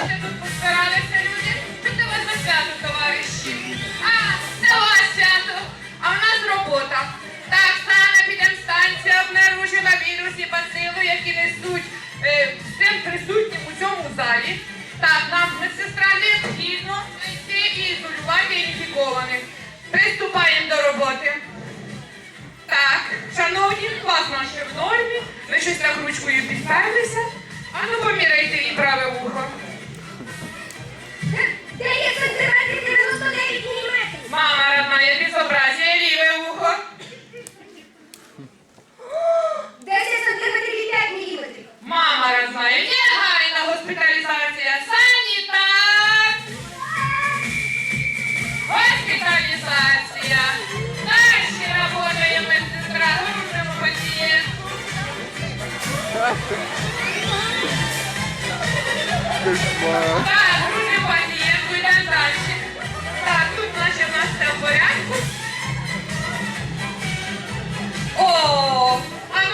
тут постаралися люди. Що це у вас за свято, товариші? А, це у вас свято, а в нас робота. Так, саме підемо станція обнаружила вірус і бацилу, які несуть е, всім присутнім у цьому залі. Так, нам медсестра необхідно знайти і ізолювати інфікованих. Приступаємо до роботи. Так, шановні, клас наші в нормі. Ви щось так ручкою підперлися. А ну поміряйте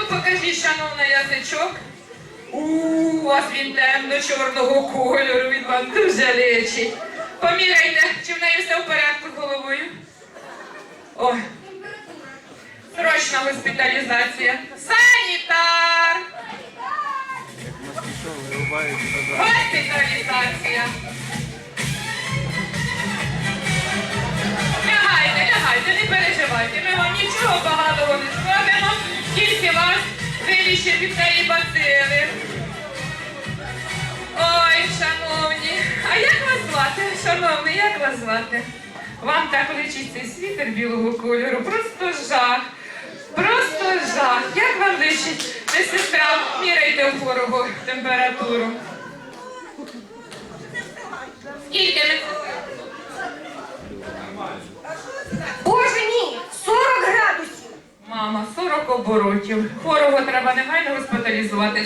покажіть, шановна язичок. У, у вас він темно-чорного кольору, він вам дуже личить. Поміряйте, чи в неї все в порядку головою. О, срочна госпіталізація. Цієї бацили. Ой, шановні, а як вас звати? Шановний, як вас звати? Вам так личить цей світер білого кольору. Просто жах. Просто жах. Як вам личить? Ви сестра, міряйте у хворого температуру. Скільки? Оборотів. Хворого треба негайно госпіталізувати.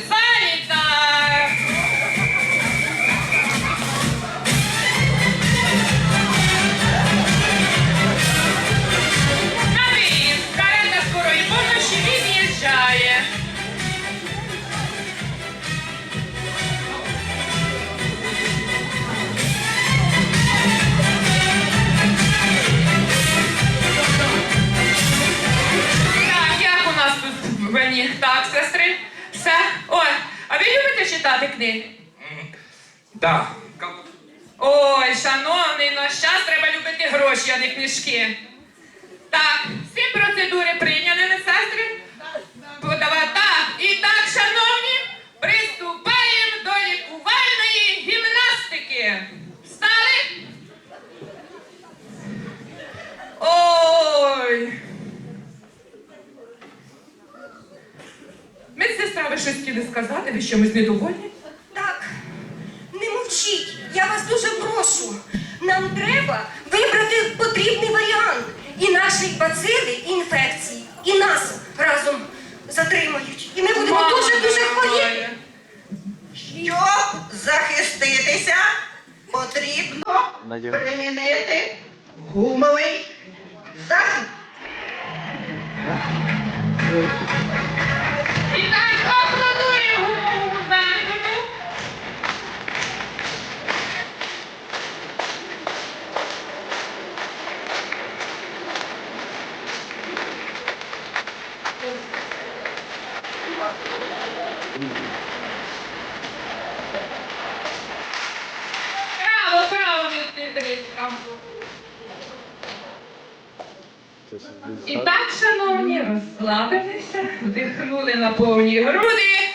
Так, сестри? Все? Ой, а ви любите читати книги? Так. Ой, шановний, на час треба любити гроші, а не книжки. Так, всі процедури прийняли на Подава так. І так, шановні, приступаємо до лікувальної гімнастики. Встали? Ой. Медсестра, ви щось хотіли сказати? Ви чомусь недовольні? Так, не мовчіть, я вас дуже прошу. Нам треба вибрати потрібний варіант. Інакше й бацили, і інфекції, і нас разом затримають. І ми будемо дуже-дуже хворі. Щоб захиститися, потрібно примінити гумовий захід. Право, право, медсестричка. Це І так, шановні, розслабилися, вдихнули на повні груди